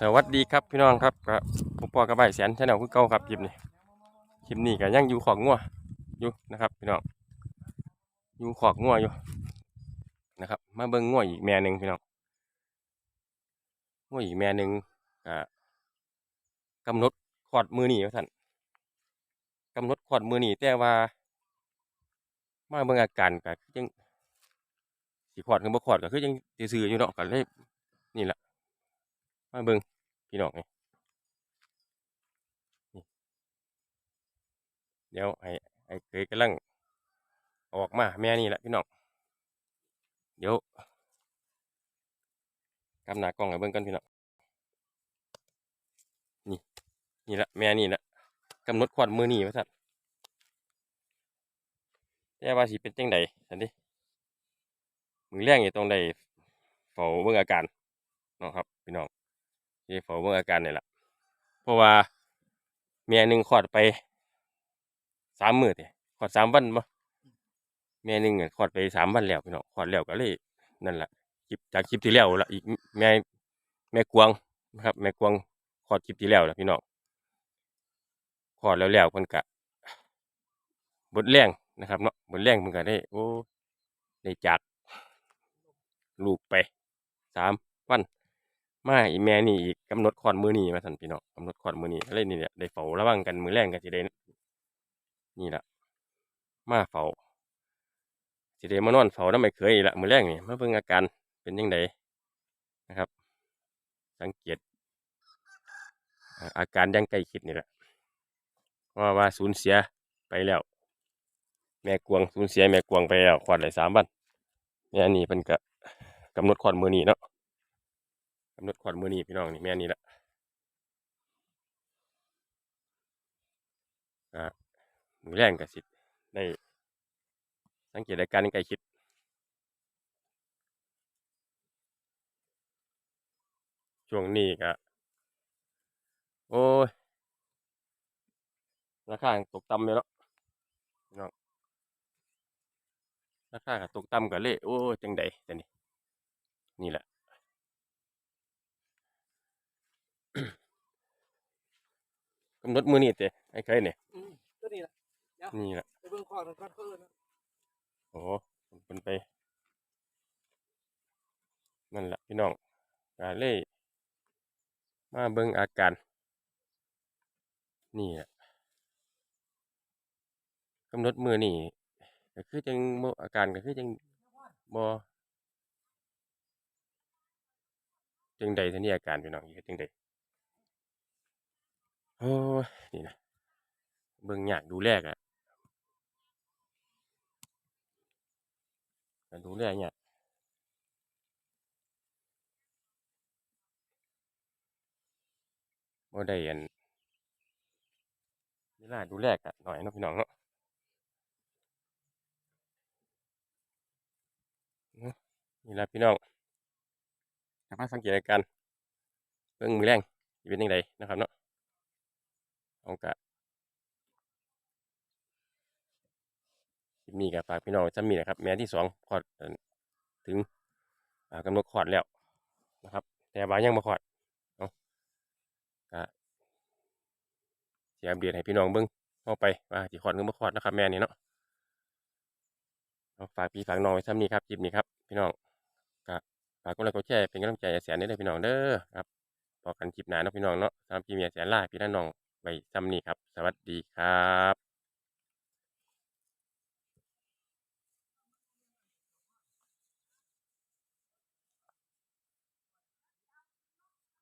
สวัสดีครับพี่น้องครับก็ผมปอกระบายแสนชาแนลคือเก่าครับคลิปนี้คลิปนี้ก็ยังอยู่ขอกงัวอยู่นะครับพี่น้องอยู่ขอกงัวอยู่นะครับ มาเบิ่งงัวอีกแม่หนึ่งพี่น้องงัวอีกแม่หนึ่งก็กำหนดขอดมือหนีว่าท่านกำหนดขอดมือหนีแต่ว่า มาเบิ่งอาการก็คือยังสิขอดคือบ่ขอดก็คือยังซื่อๆอยู่เนาะก็เลยนี่แหละ มาเบิ่งพี่น้องนี่เดี๋ยวให้ไอ้เคยกำลังออกมาแม่นี่แหละพี่น้องเดี๋ยวกำหน้ากล้องให้เบิ่งกันพี่น้องนี่นี่แหละแม่นี่แหละกำหนดขวัญมือนี่ว่าสัตว์แต่ว่าสิเป็นจังใดสันดิมือแรงอยู่ตรงใดเฝ้าเบิ่งอาการเนาะครับพี่น้อง ที่เฝ้าเบิ่งอาการนี่แหละเพราะว่าแม่หนึ่งขอดไปสามมื้อติขอดสามวันบ่แม่หนึ่งอะขอดไปสามวันแล้วพี่น้องขอดแล้วก็เลยนั่นล่ะคลิปจากคลิปที่แล้วละอีกแม่แม่กวางนะครับแม่กวางขอดคลิปที่แล้วละพี่น้องขอดแล้วแล้วเพิ่นก็บดแรงนะครับเนาะบดแรงเพิ่นก็ได้ โอ้ได้จากลูกไปสามวัน มาอีแม่นี่อีกกำหนดขอดมือนี่มาสันพี่น้องกำหนดขอดมือนี่เลยนี่แหละได้เฝ้าระวังกันมือแรงก็สิได้นี่ละมาเฝ้าสิเดมานอนเฝ้าน้ำไม่เคยอีกละมือแรกนี่มาเบิ่งอาการเป็นยังไงนะครับ สังเกต อาอาการยังใกล้คิดนี่แหละเพราะว่าสูญเสียไปแล้ว แม่กวงสูญเสียแม่กวงไปแล้วขวดเลยสามวันแม่นี่เป็นก็กำหนดขวดมือนี้เนาะำหนดขวดมือนี้พี่น้องนี่แม่นี่ละอ่ามือแรงก็สิได้สังเกตอาการยังใกล้ชิดช่วงนี้ก็โอ้ยราคาตกต่ำเลยเนาะน้องราคาตกต่ำก็เลยโอ้ยจังใดแต่นี่นี่แหละ กำหนดมือนี่เจ้ไอ้เคยเนี่ยอืมก็นี่แหละนี่แหละไปเบิ่งข้อมันก่อนเพิ่นนะโอ้โหเป็นไป นั่นแหละพี่น้องก็เลยมาเบิ่งอาการ นี่แหละกำหนดมือนี่ก็คือจังบ่อาการก็คือจังบ่จังใดท่านี่อาการพี่น้องอยู่จังใด โอ้นี่นะเบิ่งยากดูแลกอะดูแลยากบ่ได้อันเวลาดูแลกอะหน่อยเนาะพี่น้องเนาะนี่แหละพี่น้องสามารถสังเกตการเบิ่งมือแรงเป็นยังไงนะครับเนาะ เอากะคลิปนี้กับฝากพี่น้องจำมีนะครับ แม่ที่สองคลอดถึงกำหนดคลอดแล้วนะครับ แต่ว่ายังมาคลอดเอากะเสียอัปเดตให้พี่น้องเบิ่งเอาไปว่าสิคลอดหรือบ่คลอดนะครับ แม่นี่เนาะฝากพี่ฝากน้องไว้ซ้ำนี้ครับคลิปนี้ครับ พี่น้องฝากกดไลค์กดแชร์เป็นกำลังใจแสนได้เลยพี่น้องเด้อครับพอกันคลิปหนาเนาะพี่น้องเนาะสำหรับพี่เมียแสนล่าพี่น้าน้อง ไว้ซ้ำนี้ครับ สวัสดีครับ